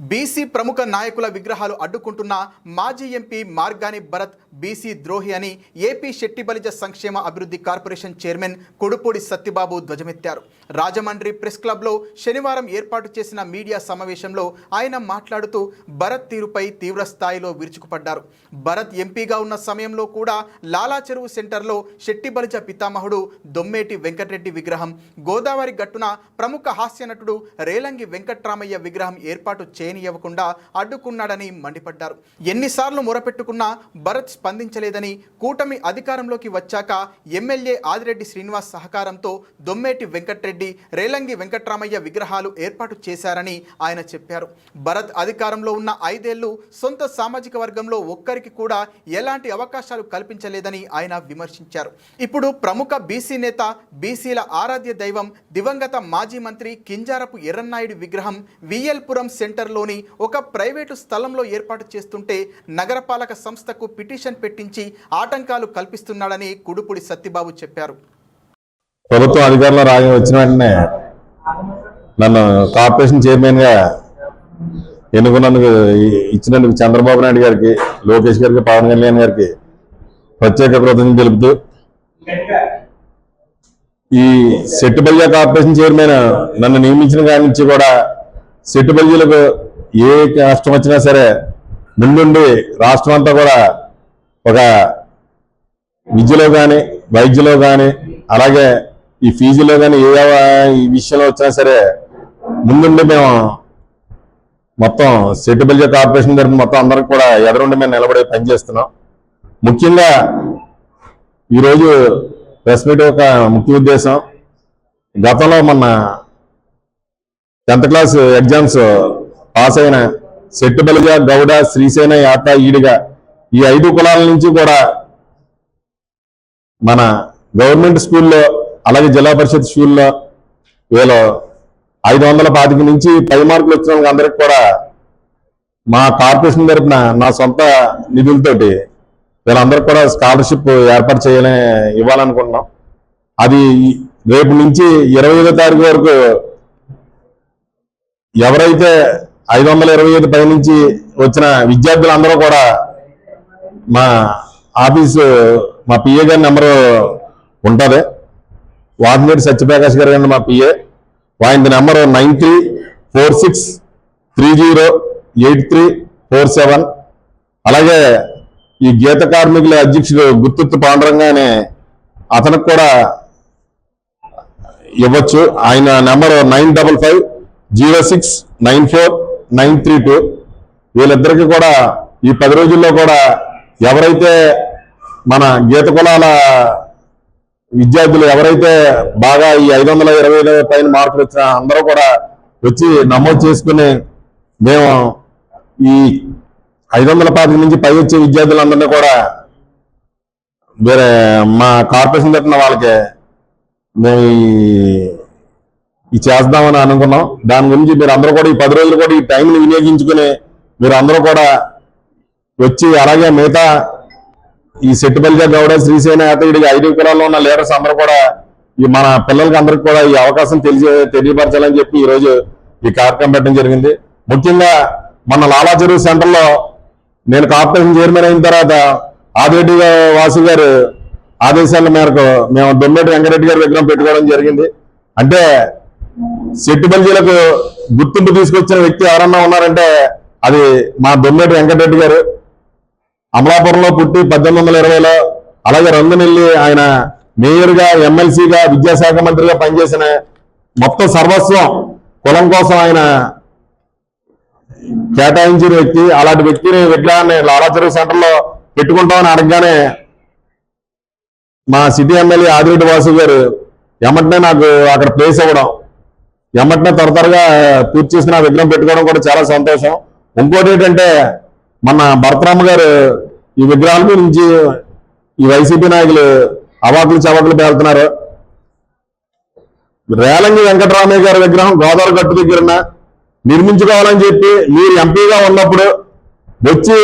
BC ప్రముఖ నాయకుల విగ్రహాలు అడ్డుకుంటున్న మాజీ ఎంపీ మార్గాని భరత్ బీసీ ద్రోహి అని ఏపీ శెట్టిబలిజ సంక్షేమ అభివృద్ధి కార్పొరేషన్ చైర్మన్ కొడుపూడి సత్యబాబు ధ్వజమెత్తారు. రాజమండ్రి ప్రెస్ క్లబ్లో శనివారం ఏర్పాటు చేసిన మీడియా సమావేశంలో ఆయన మాట్లాడుతూ భరత్ తీరుపై తీవ్ర స్థాయిలో విరుచుకుపడ్డారు. భరత్ ఎంపీగా ఉన్న సమయంలో కూడా లాలా చెరువు సెంటర్లో శెట్టిబలిజ పితామహుడు దొమ్మేటి వెంకటరెడ్డి విగ్రహం గోదావరి గట్టున ప్రముఖ హాస్య నటుడు రేలంగి వెంకట్రామయ్య విగ్రహం ఏర్పాటు చే చేయనివ్వకుండా అడ్డుకున్నాడని మండిపడ్డారు. ఎన్నిసార్లు మొరపెట్టుకున్నా భరత్ స్పందించలేదని కూటమి అధికారంలోకి వచ్చాక ఎమ్మెల్యే ఆదిరెడ్డి శ్రీనివాస్ సహకారంతో దొమ్మేటి వెంకట్రెడ్డి రేలంగి వెంకట్రామయ్య విగ్రహాలు ఏర్పాటు చేశారని ఆయన చెప్పారు. భరత్ అధికారంలో ఉన్న ఐదేళ్ళు సొంత సామాజిక వర్గంలో ఒక్కరికి కూడా ఎలాంటి అవకాశాలు కల్పించలేదని ఆయన విమర్శించారు. ఇప్పుడు ప్రముఖ బీసీ నేత బీసీల ఆరాధ్య దైవం దివంగత మాజీ మంత్రి కింజారపు ఎర్రన్నాయుడు విగ్రహం విఎల్పురం సెంటర్లోని ఒక ప్రైవేటు స్థలంలో ఏర్పాటు చేస్తుంటే నగరపాలక సంస్థకు పిటిషన్ పెట్టించి ఆటంకాలు కల్పిస్తున్నాడని కుడుపుడి సత్యబాబు చెప్పారు. ప్రభుత్వం అధికారంలో రాగి వచ్చిన వెంటనే నన్ను కార్పొరేషన్ చైర్మన్గా ఎన్నుకున్నందుకు ఇచ్చినందుకు చంద్రబాబు నాయుడు గారికి లోకేష్ గారికి పవన్ కళ్యాణ్ గారికి ప్రత్యేక కృతజ్ఞతలు తెలుపుతూ ఈ సెట్టుబల్య కార్పొరేషన్ చైర్మన్ నన్ను నియమించిన కాడి నుంచి కూడా సెట్టుబల్యలకు ఏ కష్టం వచ్చినా సరే ముందుండి రాష్ట్రం అంతా కూడా ఒక విద్యలో కానీ వైద్యలో కానీ అలాగే ఈ ఫీజులో కానీ ఏ ఈ విషయంలో వచ్చినా సరే ముందుండి మేము మొత్తం సెటిబుల్ కార్పొరేషన్ తరఫున మొత్తం అందరికి కూడా ఎదరుండి మేము నిలబడి పనిచేస్తున్నాం ముఖ్యంగా ఈరోజు ప్రెస్ మీట్ ఒక ముఖ్య ఉద్దేశం. గతంలో మొన్న టెన్త్ క్లాస్ ఎగ్జామ్స్ పాస్ అయిన సెట్టుబలిజ గౌడ శ్రీసేన యాత ఈడిగా ఈ ఐదు కులాల నుంచి కూడా మన గవర్నమెంట్ స్కూల్లో అలాగే జిల్లా పరిషత్ స్కూల్లో వీళ్ళు ఐదు వందల పాతిక నుంచి పై మార్కులు వచ్చిన అందరికి కూడా మా కార్పొరేషన్ తరపున నా సొంత నిధులతోటి వీళ్ళందరికి కూడా స్కాలర్షిప్ ఏర్పాటు చేయాలని ఇవ్వాలనుకుంటున్నాం. అది రేపు నుంచి ఇరవై ఐదో తారీఖు వరకు ఎవరైతే ఐదు వందల ఇరవై ఐదు పై నుంచి వచ్చిన విద్యార్థులందరూ కూడా మా ఆఫీసు మా పిఏ గారి నెంబరు ఉంటుంది. వాటినేటి సత్యప్రకాష్ గారు గారు మా పిఏ. ఆయన number nine three four six three zero eight three four seven. అలాగే ఈ గీత కార్మికుల అధ్యక్షుడు గుర్తుత్తు పాండరంగానే అతనికి కూడా ఇవ్వచ్చు. ఆయన number nine double five zero six nine four nine three two. వీళ్ళిద్దరికీ కూడా ఈ పది రోజుల్లో కూడా ఎవరైతే మన గీత కులాల విద్యార్థులు ఎవరైతే బాగా ఈ ఐదు వందల ఇరవై ఐదు పైన మార్కులు వచ్చిన అందరూ కూడా వచ్చి నమోదు చేసుకుని మేము ఈ ఐదు వందల పాతిక నుంచి పై వచ్చే విద్యార్థులందరినీ కూడా వేరే మా కార్పొరేషన్ తరఫున వాళ్ళకి మేము ఈ- ఇది చేద్దామని అనుకున్నాం. దాని గురించి మీరు అందరూ కూడా ఈ పది రోజులు కూడా ఈ టైంని వినియోగించుకుని మీరు అందరూ కూడా వచ్చి అలాగే మిగతా ఈ సెట్టుబల్గా గౌడ శ్రీసేన అతడికి ఐదు కులాల్లో ఉన్న లీడర్స్ అందరూ కూడా ఈ మన పిల్లలకి అందరికి కూడా ఈ అవకాశం తెలియ తెలియపరచాలని చెప్పి ఈరోజు ఈ కార్యక్రమం పెట్టడం జరిగింది. ముఖ్యంగా మన లాలా చెరువు సెంటర్లో నేను కార్పొరేషన్ చైర్మన్ అయిన తర్వాత ఆదిరెడ్డి వాసు గారు ఆదేశాల మేరకు మేము దొమ్మేటి వెంకరెడ్డి గారి విగ్రహం పెట్టుకోవడం జరిగింది. అంటే సెట్టుబల్జీలకు గుర్తింపు తీసుకొచ్చిన వ్యక్తి ఎవరన్నా ఉన్నారంటే అది మా దొమ్మేటి వెంకటరెడ్డి గారు. అమలాపురంలో పుట్టి పద్దెనిమిది వందల ఇరవైలో అలాగే రంగునెల్లి ఆయన మేయర్గా ఎమ్మెల్సీగా విద్యాశాఖ మంత్రిగా పనిచేసిన మొత్తం సర్వస్వం కులం కోసం ఆయన కేటాయించిన వ్యక్తి. అలాంటి వ్యక్తిని విగ్రహాన్ని లాలాచెరువు సెంటర్లో పెట్టుకుంటామని అడగగానే మా సిటీ ఎమ్మెల్యే ఆదిరెడ్డి వాసు గారు ఎమ్మటనే నాకు అక్కడ ప్లేస్ ఇవ్వడం. ఎమ్మటనే త్వర త్వరగా పూర్తి చేసిన విగ్రహం పెట్టుకోవడం కూడా చాలా సంతోషం. ఇంకోటి ఏంటంటే మన భరతరామ గారు ఈ విగ్రహాల గురించి ఈ వైసీపీ నాయకులు అవాకులు చవాకులు పేలుతున్నారు. రేలంగి వెంకటరామయ్య గారి విగ్రహం గోదావరి గట్టు దగ్గర నిర్మించుకోవాలని చెప్పి మీరు ఎంపీగా ఉన్నప్పుడు వచ్చి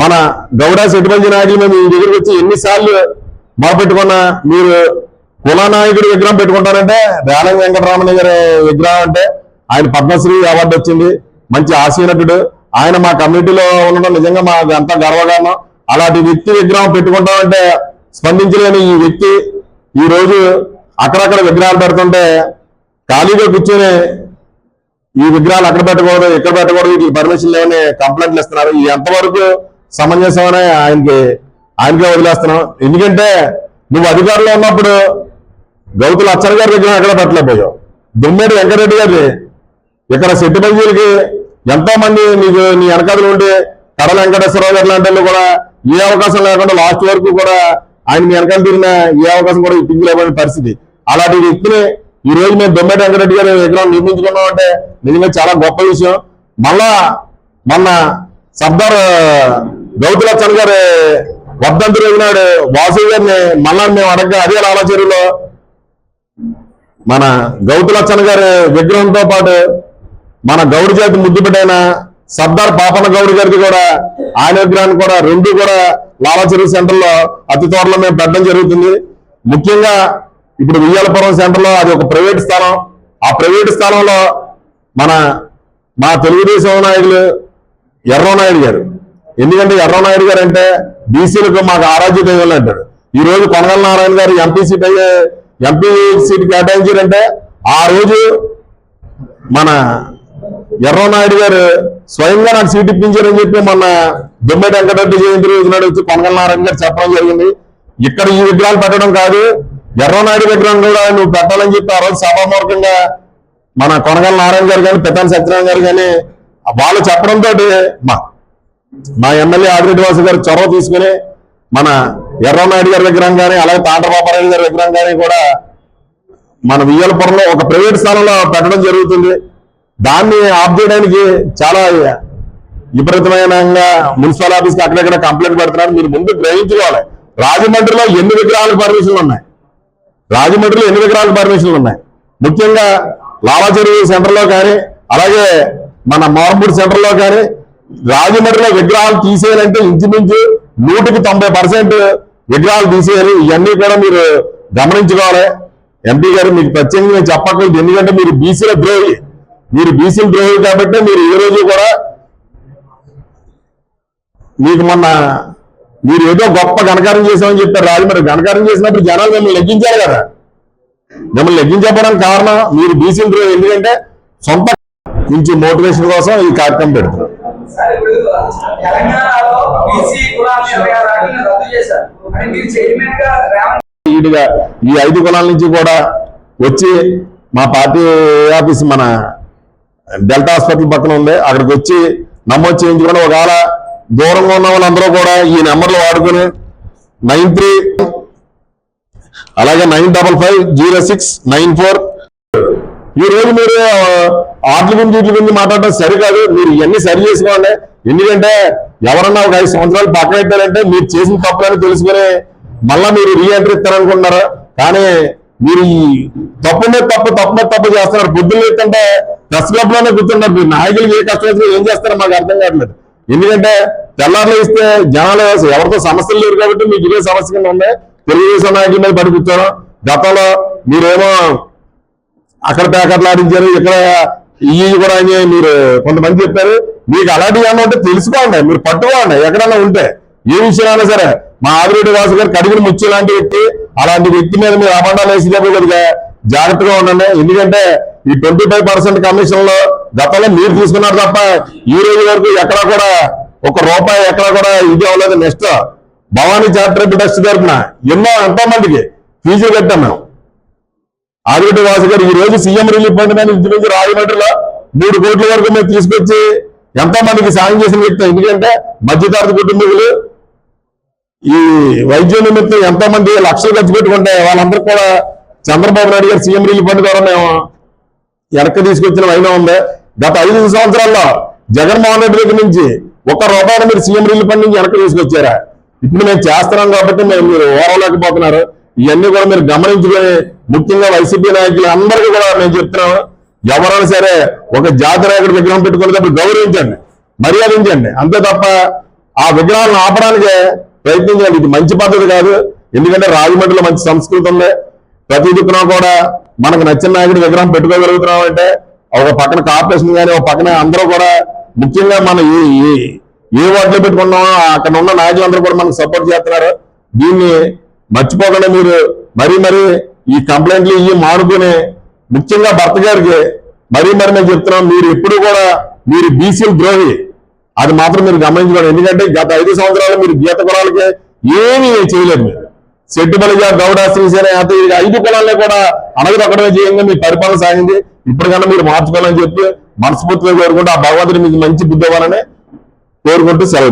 మన గౌడ సెటిమంజి నాయకులు మేము మీ దగ్గరికి వచ్చి ఎన్నిసార్లు మొదలుపెట్టుకున్నా మీరు కులనాయకుడి విగ్రహం పెట్టుకుంటారంటే రేలంగి వెంకటరామయ్య గారి విగ్రహం అంటే ఆయన పద్మశ్రీ అవార్డు వచ్చింది. మంచి ఆశీనటుడు ఆయన మా కమిటీలో ఉండడం నిజంగా మా అంతా గర్వకారణం. అలాంటి వ్యక్తి విగ్రహం పెట్టుకుంటామంటే స్పందించలేని ఈ వ్యక్తి ఈ రోజు అక్కడక్కడ విగ్రహాలు పెడుతుంటే ఖాళీగా కూర్చొని ఈ విగ్రహాలు అక్కడ పెట్టకూడదు ఇక్కడ పెట్టకూడదు వీటికి పర్మిషన్ లేవని కంప్లైంట్లు ఇస్తున్నారు. ఇది ఎంతవరకు సమంజసమని ఆయనకి ఆయనకే వదిలేస్తున్నాం. ఎందుకంటే నువ్వు అధికారంలో ఉన్నప్పుడు గౌతుల అచ్చర్ గారి దగ్గర ఎక్కడ పెట్టలేకపోయావు? దుమ్మేటి వెంకటరెడ్డి గారి ఇక్కడ సెట్టిబంజీలకి ఎంతో మంది నీకు నీ వెనకాల ఉండి కడల వెంకటేశ్వరరావు గారు లాంటి వాళ్ళు కూడా ఏ అవకాశం లేకుండా లాస్ట్ వరకు కూడా ఆయన మీ వెనకాల తిరిగిన ఏ అవకాశం కూడా ఇప్పించలేని పరిస్థితి. అలాంటి వ్యక్తిని ఈ రోజు మేము దొమ్మేటి వెంకటరెడ్డి గారి విగ్రహం నిర్మించుకున్నాం అంటే నిజంగా చాలా గొప్ప విషయం. మళ్ళా మొన్న సర్దార్ గౌతులచ్చన్ గారి వర్ధంతి రోజు నాడు వాసు గారిని మళ్ళా మేము అడగ అదే లాలచెరువులో మన గౌతులచ్చన్ గారి విగ్రహంతో పాటు మన గౌడి జాతి ముద్దుబిడ్డైన సర్దార్ పాపన్న గౌడి గారికి కూడా ఆయన విగ్రహాన్ని కూడా రెండు కూడా లాలాచెరువు సెంటర్లో అతి త్వరలో మేము పెట్టడం జరుగుతుంది. ముఖ్యంగా ఇప్పుడు ఉయ్యాలపురం సెంటర్లో అది ఒక ప్రైవేట్ స్థలం. ఆ ప్రైవేట్ స్థలంలో మన మా తెలుగుదేశం నాయకులు ఎర్రనాయుడు గారు. ఎందుకంటే ఎర్రనాయుడు గారు అంటే బీసీలకు మాకు ఆరాధ్యత ఇవ్వాలంటాడు అంటాడు ఈ రోజు కొనగల నారాయణ గారు ఎంపీసీ అయ్యే ఎంపీ సీట్ కేటాయించారంటే ఆ రోజు మన ఎర్రనాయుడు గారు స్వయంగా నాకు సీట్ ఇప్పించారని చెప్పి మన దుమ్మేటి వెంకటరెడ్డి జయంతి రోజు నాడు వచ్చి కొనగల నారాయణ గారు చెప్పడం జరిగింది. ఇక్కడ ఈ విగ్రహాలు పెట్టడం కాదు ఎర్రనాయుడు విగ్రహం కూడా నువ్వు పెట్టాలని చెప్పి ఆ రోజు సభామూర్ఖంగా మన కొనగల నారాయణ గారు కానీ పెద్దాని సత్యనారాయణ గారు కానీ వాళ్ళు చెప్పడంతో మా మా ఎమ్మెల్యే ఆదిరెడ్డి వాసు గారు చొరవ తీసుకుని మన ఎర్రనాయుడు గారి విగ్రహం కానీ అలాగే తాండ్రబాబారాయుడు గారి విగ్రహం కానీ కూడా మన వియ్యలపురంలో ఒక ప్రైవేట్ స్థానంలో పెట్టడం జరుగుతుంది. దాన్ని ఆఫ్ చేయడానికి చాలా విపరీతమైన మున్సిపల్ ఆఫీస్కి అక్కడెక్కడ కంప్లైంట్ పెడుతున్నారు. మీరు ముందు గ్రహించుకోవాలి. రాజమండ్రిలో ఎన్ని విగ్రహాలకు పర్మిషన్లు ఉన్నాయి? రాజమండ్రిలో ఎన్ని విగ్రహాలకు పర్మిషన్లు ఉన్నాయి? ముఖ్యంగా లావాచెరువు సెంటర్లో కానీ అలాగే మన మోరంపూడి సెంటర్లో కానీ రాజమండ్రిలో విగ్రహాలు తీసేయాలంటే ఇంచుమించు నూటికి తొంభై పర్సెంట్ విగ్రహాలు తీసేయాలి. ఇవన్నీ కూడా మీరు గమనించుకోవాలి. ఎంపీ గారు మీకు ప్రత్యేకంగా నేను చెప్పట్లేదు ఎందుకంటే మీరు బీసీల ద్రోహి. మీరు బీసీల ద్రోహి కాబట్టి మీరు ఈ రోజు కూడా మీకు మొన్న మీరు ఏదో గొప్ప ఘనకారం చేశామని చెప్పారు రాజమండ్రి ఘనకారం చేసినప్పుడు జనాలు మిమ్మల్ని లెగ్గించారు కదా. మిమ్మల్ని లెగ్గించకపోవడానికి కారణం మీరు బీసీల ద్రోహి. ఎందుకంటే సొంత నుంచి మోటివేషన్ కోసం ఈ కార్యక్రమం పెడుతున్నారు. సార్ ఇప్పుడు తెలంగాణలో బీసీ కులాల ఇరవై ఆరు ఆటలను రద్దు చేశారు. మీరు చైర్మన్గా ఈడుగా ఈ ఐదు కులాల నుంచి కూడా వచ్చి మా పార్టీ ఆఫీస్ మన డెల్టా హాస్పిటల్ పక్కన ఉంది. అక్కడికి వచ్చి నమోదు చేయించుకుని ఒకవేళ దూరంగా ఉన్న వాళ్ళందరూ కూడా ఈ నెంబర్లు వాడుకుని నైన్ త్రీ అలాగే nine double five zero six nine four ఈ రోజు మీరు ఆటల గురించి వీటి గురించి మాట్లాడడం సరికాదు. మీరు ఇవన్నీ సరి చేసుకోండి. ఎందుకంటే ఎవరన్నా ఒక ఐదు సంవత్సరాలు పక్కన పెట్టారంటే మీరు చేసిన తప్పులని తెలుసుకుని మళ్ళా మీరు రీఎంట్రీ ఇస్తారనుకుంటున్నారు. కానీ మీరు ఈ తప్పు మీద తప్పు తప్పు మీద తప్పు చేస్తున్నారు. బుద్ధులు లేకుంటే ప్రెస్ క్లబ్లోనే కూర్చున్నారు మీరు నాయకులు ఏ కష్టం వచ్చినా ఏం చేస్తారో మాకు అర్థం కావట్లేదు. ఎందుకంటే తెల్లారులు ఇస్తే జనాలు ఎవరితో సమస్యలు లేరు కాబట్టి మీకు ఇదే సమస్య కింద ఉన్నాయి తెలుగుదేశం నాయకుల మీద పడి కూర్చోను గతంలో మీరేమో అక్కడ ప్యాకెట్లు ఆడించారు ఇక్కడ ఇవి కూడా అని మీరు కొంతమంది చెప్పారు. మీకు అలాంటివి ఏమన్నా ఉంటే తెలుసుకోండి మీరు పట్టుకోండి ఎక్కడన్నా ఉంటే. ఏ విషయాలైనా సరే మా ఆదిరెడ్డి వాసు గారు కడుగులు ముచ్చు లాంటి వ్యక్తి అలాంటి వ్యక్తి మీద మీరు అబండాలు వేసేటప్పుడు కొద్దిగా జాగ్రత్తగా ఉండండి. ఎందుకంటే ఈ ట్వంటీ ఫైవ్ పర్సెంట్ కమిషన్లో గతంలో మీరు తీసుకున్నారు తప్ప ఈ రోజు వరకు ఎక్కడ కూడా ఒక రూపాయి ఎక్కడ కూడా ఇది అవ్వలేదు. నెక్స్ట్ భవానీ చార్టర్ ట్రస్ట్ తరఫున ఎన్నో ఎంతో మందికి ఫీజులు కట్టాం మేము. ఆదిరెడ్డి వాసు గారు ఈ రోజు సీఎం రిలీఫ్ ఫండ్ మీద ఇంచుమించు రాజమండ్రిలో మూడు కోట్ల వరకు మేము తీసుకొచ్చి ఎంతో మందికి సాయం చేసిన వ్యక్తి ఎందుకంటే మధ్యతరగతి కుటుంబీకులు ఈ వైద్య నిమిత్తం ఎంతో మంది లక్షలు ఖర్చు పెట్టుకుంటే వాళ్ళందరూ కూడా చంద్రబాబు నాయుడు గారు సీఎం రిలీఫ్ ఫండ్ ద్వారా మేము వెనక్కి తీసుకొచ్చిన వైనా ఉంది. గత ఐదు సంవత్సరాల్లో జగన్మోహన్ రెడ్డి దగ్గర నుంచి ఒక్క రూపాయలు మీరు సీఎం రిలీఫ్ ఫండ్ నుంచి వెనక్కి తీసుకొచ్చారా? ఇప్పుడు మేము చేస్తున్నాం కాబట్టి మేము మీరు ఓరవలేకపోతున్నారు. ఇవన్నీ కూడా మీరు గమనించుకొని ముఖ్యంగా వైసీపీ నాయకులు అందరికీ కూడా మేము చెప్తున్నాము ఎవరైనా సరే ఒక జాతి నాయకుడి విగ్రహం పెట్టుకునేటప్పుడు గౌరవించండి మర్యాదించండి. అంతే తప్ప ఆ విగ్రహాలను ఆపడానికి ప్రయత్నించండి ఇది మంచి పద్ధతి కాదు. ఎందుకంటే రాజమండ్రిలో మంచి సంస్కృతి ఉంది. ప్రతి దిక్కున కూడా మనకు నచ్చిన నాయకుడి విగ్రహం పెట్టుకోగలుగుతున్నాం అంటే ఒక పక్కన కార్పొరేషన్ కానీ ఒక పక్కన అందరూ కూడా ముఖ్యంగా మన ఏ ఏ- ఏ వార్డులో పెట్టుకున్నామో అక్కడ ఉన్న నాయకులందరూ కూడా మనకు సపోర్ట్ చేస్తున్నారు. దీన్ని మర్చిపోకుండా మీరు. మరీ మరీ ఈ కంప్లైంట్లు ఇవి మానుకుని ముఖ్యంగా భర్త గారికి మరీ మరి మేము చెప్తున్నాం మీరు ఎప్పుడు కూడా మీరు బీసీలు ద్రోహి. అది మాత్రం మీరు గమనించుకోండి. ఎందుకంటే గత ఐదు సంవత్సరాలు మీరు గీత కులాలకి ఏమీ చేయలేదు మీరు. సెట్టుబలిగా గౌడ శ్రీసేన యాత ఐదు కులాలనే కూడా అణగదొక్కడమే చేయంగా మీ పరిపాలన సాగింది. ఇప్పటికన్నా మీరు మార్చుకోవాలని చెప్పి మనస్ఫూర్తిగా కోరుకుంటూ ఆ భగవంతుడి మీకు మంచి బుద్ధి అవ్వాలని కోరుకుంటూ సెలవు